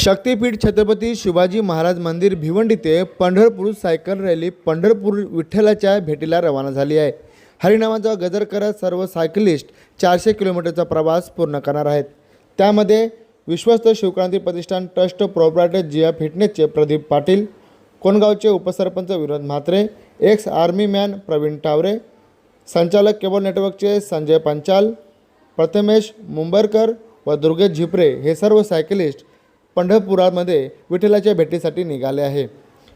शक्तीपीठ छत्रपती शिवाजी महाराज मंदिर भिवंडी ते Pandharpur cycle rally Pandharpur विठ्ठलाच्या भेटीला रवाना झाली आहे. हरिनामाचा गजर करत सर्व सायकलिस्ट चारशे किलोमीटरचा प्रवास पूर्ण करणार आहेत. त्यामध्ये विश्वस्त शिवक्रांती प्रतिष्ठान ट्रस्ट प्रॉपरायटर जिया फिटनेसचे प्रदीप पाटील कोणगावचे उपसरपंच Vinod Mhatre ex army man Pravin Taware संचालक केबल नेटवर्कचे संजय पंचाल प्रथमेश मुंबरकर व दुर्गेश झिपरे हे सर्व सायकलिस्ट पंढरपुरामध्ये विठ्ठलाच्या भेटीसाठी निघाले आहे.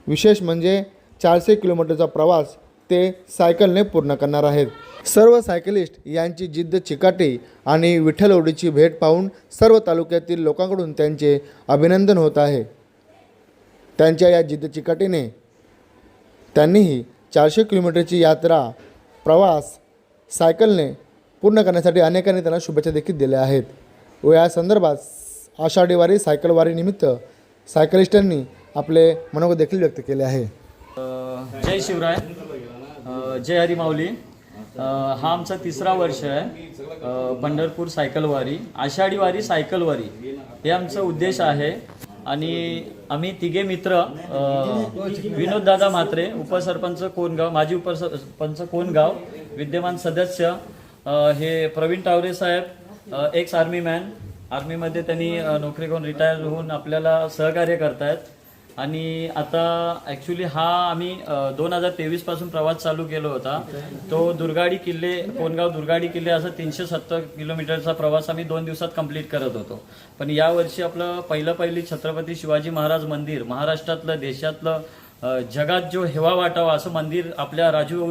विशेष म्हणजे चारशे किलोमीटरचा प्रवास ते सायकलने पूर्ण करणार आहेत. सर्व सायकलिस्ट यांची जिद्द चिकाटी आणि विठ्ठल ओढीची भेट पाहून सर्व तालुक्यातील लोकांकडून त्यांचे अभिनंदन होत आहे. त्यांच्या या जिद्द चिकाटीने त्यांनीही चारशे किलोमीटरची यात्रा प्रवास सायकलने पूर्ण करण्यासाठी अनेकांनी त्यांना शुभेच्छा देखील दिल्या आहेत. व या संदर्भात आषाढी वारी सायकल सायकलिस्टांनी आपले मनोगत देखील व्यक्त केले आहे. जय शिवराय. जय हरी माऊली हा आमचा तिसरा वर्ष आहे. पंढरपूर सायकलवारी आषाढी वारी सायकलवारी हे आमचा उद्देश आहे. आणि आम्ही तिघे मित्र विनोददादा म्हात्रे उपसरपंच कोणगाव माजी उपसरपंच कोणगाव विद्यमान सदस्य हे Pravin Taware saheb ex army man आर्मीमध्ये त्यांनी नोकरी करून रिटायर होऊन आपल्याला सहकार्य करतायत. आणि आता ॲक्च्युली हा आम्ही दोन हजार तेवीसपासून प्रवास चालू केला होता. तो दुर्गाडी किल्ले कोणगाव दुर्गाडी किल्ले असं तीनशे सत्तर किलोमीटरचा प्रवास आम्ही दोन दिवसात कंप्लीट करत होतो. पण यावर्षी आपलं पहिलं पहिली छत्रपती शिवाजी महाराज मंदिर महाराष्ट्रातलं देशातलं जगात जो हेवा वाटावा असं मंदिर आपल्या राजू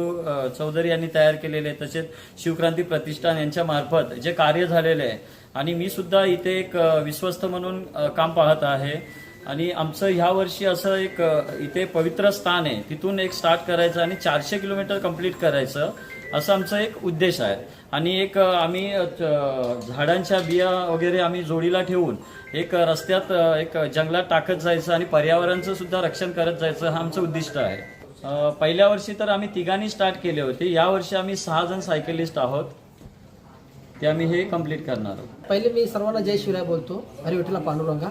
चौधरी यांनी तयार केलेले आहे तसेच शिवक्रांती प्रतिष्ठान यांच्या मार्फत जे कार्य झालेले आहे. आणि मी सुद्धा इथे एक विश्वस्त म्हणून काम पाहत आहे. आणि आमचं ह्या वर्षी असं एक इथे पवित्र स्थान आहे. तिथून एक स्टार्ट करायचं आणि चारशे किलोमीटर कंप्लीट करायचं. असं आमचं एक उद्देश आहे. आणि एक आम्ही झाडांच्या बिया वगैरे आम्ही जोडीला ठेवून एक रस्त्यात एक जंगलात टाकत जायचं आणि पर्यावरणाचं सुद्धा रक्षण करत जायचं हा आमचं उद्दिष्ट आहे. पहिल्या वर्षी तर आम्ही तिघांनी स्टार्ट केले होते. या वर्षी आम्ही सहा जण सायकलिस्ट आहोत. ते आम्ही हे कंप्लीट करणार आहोत. पहिले मी सर्वांना जय शिवराय बोलतो. हरी पांडुरंगा.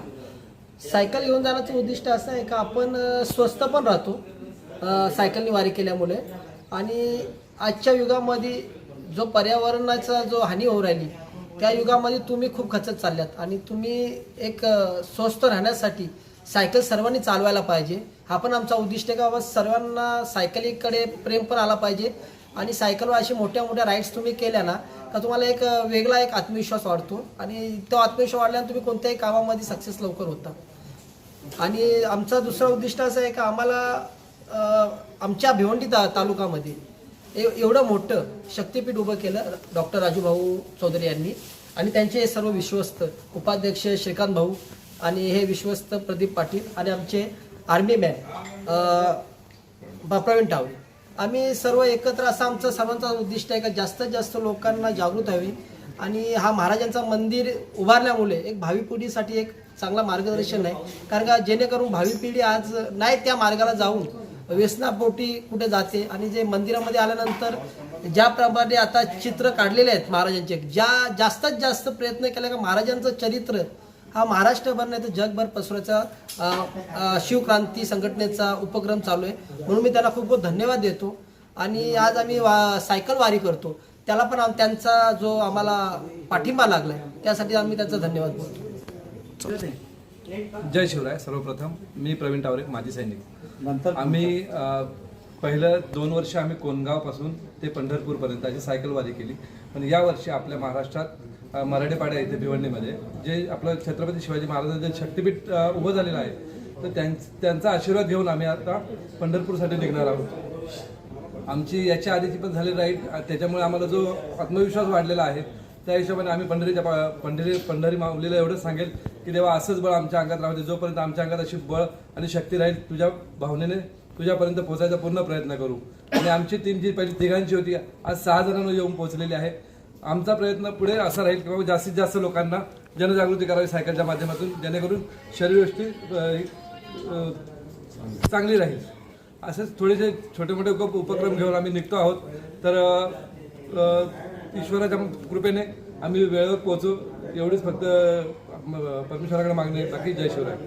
सायकल घेऊन जाण्याचं उद्दिष्ट असं आहे का आपण स्वस्त पण राहतो सायकलनी वारी केल्यामुळे. आणि आजच्या युगामध्ये जो पर्यावरणाचा जो हानी होऊ राहिली त्या युगामध्ये तुम्ही खूप खचत चालल्यात आणि तुम्ही एक स्वस्थ राहण्यासाठी सायकल सर्वांनी चालवायला पाहिजे. हा पण आमचा उद्दिष्ट आहे का बाबा सर्वांना सायकलीकडे प्रेम पण आला पाहिजे आणि सायकलवर अशी मोठ्या मोठ्या राईड्स तुम्ही केल्या ना का तुम्हाला एक वेगळा एक आत्मविश्वास वाढतो आणि तो आत्मविश्वास वाढल्याने तुम्ही कोणत्याही कामामध्ये सक्सेस लवकर होता. आणि आमचा दुसरा उद्दिष्ट असं आहे का आम्हाला आमच्या भिवंडी ता तालुकामध्ये एवढं मोठं शक्तीपीठ उभं केलं डॉक्टर राजूभाऊ चौधरी यांनी. आणि त्यांचे हे सर्व विश्वस्त उपाध्यक्ष श्रीकांत भाऊ आणि हे विश्वस्त प्रदीप पाटील आणि आमचे आर्मी मॅन प्रवीण टावरे. आम्ही सर्व एकत्र असं आमचं सर्वांचं उद्दिष्ट आहे का जास्तीत जास्त लोकांना जागृत व्हावी. आणि हा महाराजांचं मंदिर उभारल्यामुळे एक भावी पिढीसाठी एक चांगला मार्गदर्शन आहे. कारण का जेणेकरून भावी पिढी आज नाही त्या मार्गाला जाऊन व्यसनापोटी कुठे जाते आणि जे मंदिरामध्ये आल्यानंतर ज्याप्रमाणे आता चित्र काढलेले आहेत महाराजांचे ज्या जास्तीत जास्त प्रयत्न केला का महाराजांचं चरित्र हा महाराष्ट्रभर नाही तर जगभर पसरवायचा शिवक्रांती संघटनेचा उपक्रम चालू आहे. म्हणून मी त्यांना खूप खूप धन्यवाद देतो. आणि आज आम्ही वा सायकल वारी करतो. त्याला पण आम- त्यांचा जो आम्हाला पाठिंबा लागलाय त्यासाठी आम्ही त्यांचा धन्यवाद बोलतो. जय शिवराय सर्वप्रथम मी प्रवीण टावरे माजी सैनिक. आम्ही अ, पहिलं दोन वर्ष आम्ही कोणगावपासून ते पंढरपूरपर्यंत अशी सायकल वारी केली. पण या वर्षी आपल्या महाराष्ट्रात मराठेपाड्या इथे भिवंडीमध्ये जे आपलं छत्रपती शिवाजी महाराजांचं शक्तीपीठ उभं झालेलं आहे तर त्यां त्यांचा आशीर्वाद घेऊन आम्ही आता पंढरपूरसाठी निघणार आहोत. आमची याच्या आधीची पण झालेली राईड त्याच्यामुळे आम्हाला जो आत्मविश्वास वाढलेला आहे त्या हिशोबाने आम्ही पंढरीच्या पा- पंढरी पंढरी माऊलीला एवढंच सांगेल की देवा असंच बळ आमच्या अंगात राहते जोपर्यंत आमच्या अंगात अशी बळ आणि शक्ती राहील तुझ्या भावनेने तुझ्यापर्यंत पोहोचायचा पूर्ण प्रयत्न करू. आणि आमची टीम जी पहिली तिघांची होती आज सहा जणांना येऊन पोहोचलेली आहे. आमचा प्रयत्न पुढे असा राहील की बाबा जास्तीत जास्त लोकांना जनजागृती करावी सायकलच्या माध्यमातून जेणेकरून शरीरयष्टी चांगली राहील. असेच थोडेसे छोटे मोठे उपक्रम घेऊन आम्ही निघतो आहोत. तर ईश्वराच्या कृपेने आम्ही वेळेवर पोहोचू. एवढीच फक्त परमेश्वराकडे मागणी आहे. की जय शिवराय.